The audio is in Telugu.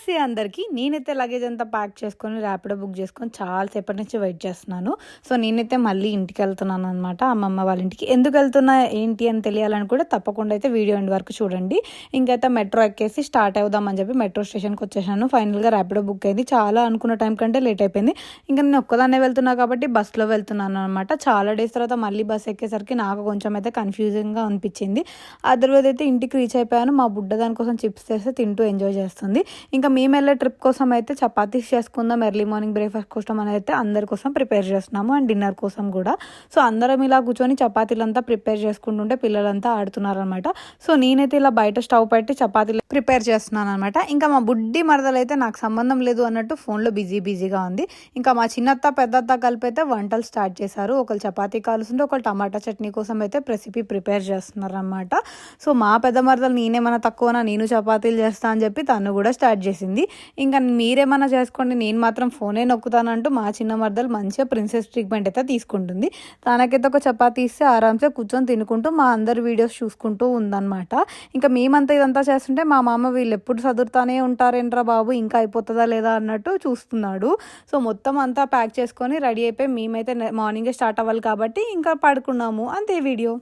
నమస్తే అందరికీ నేనైతే లగేజ్ అంతా ప్యాక్ చేసుకొని ర్యాపిడో బుక్ చేసుకొని చాలా సేపటి నుంచి వెయిట్ చేస్తున్నాను. సో నేనైతే మళ్ళీ ఇంటికి వెళ్తున్నాను అనమాట అమ్మమ్మ వాళ్ళ ఇంటికి. ఎందుకు వెళ్తున్నా ఏంటి అని తెలియాలని కూడా తప్పకుండా అయితే వీడియో ఎండ్ వరకు చూడండి. ఇంకైతే మెట్రో ఎక్కేసి స్టార్ట్ అవుదామని చెప్పి మెట్రో స్టేషన్కి వచ్చేసాను. ఫైనల్గా ర్యాపిడో బుక్ అయింది. చాలా అనుకున్న టైం కంటే లేట్ అయిపోయింది. ఇంకా నేను ఒక్కదాన్నే వెళ్తున్నా కాబట్టి బస్సులో వెళ్తున్నాను అనమాట చాలా డేస్ తర్వాత మళ్ళీ బస్ ఎక్కేసరికి నాకు కొంచెం అయితే కన్ఫ్యూజింగ్గా అనిపించింది. అదర్వైజ్ అయితే ఇంటికి రీచ్ అయిపోయాను. మా బుడ్డ దానికోసం చిప్స్ చేస్తే తింటూ ఎంజాయ్ చేస్తుంది. ఇంకా మేము వెళ్ళే ట్రిప్ కోసం అయితే చపాతీస్ చేసుకుందాం ఎర్లీ మార్నింగ్ బ్రేక్ఫాస్ట్ కోసం అని అయితే అందరి కోసం ప్రిపేర్ చేస్తున్నాము అండ్ డిన్నర్ కోసం కూడా. సో అందరం ఇలా కూర్చొని చపాతీలంతా ప్రిపేర్ చేసుకుంటుంటే పిల్లలంతా ఆడుతున్నారనమాట. సో నేనైతే ఇలా బయట స్టవ్ పెట్టి చపాతీలు ప్రిపేర్ చేస్తున్నాను అనమాట ఇంకా మా బుడ్డి మరదలైతే నాకు సంబంధం లేదు అన్నట్టు ఫోన్లో బిజీ బిజీగా ఉంది. ఇంకా మా చిన్నత్త పెద్దత్త కలిపి అయితే వంటలు స్టార్ట్ చేశారు. ఒకళ్ళు చపాతీ కాలుస్తుంటే ఒకళ్ళు టమాటా చట్నీ కోసం అయితే రెసిపీ ప్రిపేర్ చేస్తున్నారనమాట. సో మా పెద్ద మరదలు నేనేమన్నా తక్కువనా నేను చపాతీలు చేస్తా అని చెప్పి తను కూడా స్టార్ట్ చేసింది. ఇంకా మీరేమన్నా చేసుకోండి నేను మాత్రం ఫోనే నొక్కుతానంటూ మా చిన్న మరదలు మంచిగా ప్రిన్సెస్ ట్రీట్మెంట్ అయితే తీసుకుంటుంది. తనకైతే ఒక చపాతీ ఇస్తే ఆరామ్సే కూర్చొని తినుకుంటూ మా అందరి వీడియోస్ చూసుకుంటూ ఉందన్నమాట. ఇంకా మేమంతా ఇదంతా చేస్తుంటే మా మామ వీళ్ళు ఎప్పుడు చదువుతానే ఉంటారేంట్రా బాబు ఇంకా అయిపోతుందా లేదా అన్నట్టు చూస్తున్నాడు. సో మొత్తం అంతా ప్యాక్ చేసుకొని రెడీ అయిపోయి మేమైతే మార్నింగే స్టార్ట్ అవ్వాలి కాబట్టి ఇంకా పడుకున్నాము. అంతే వీడియో.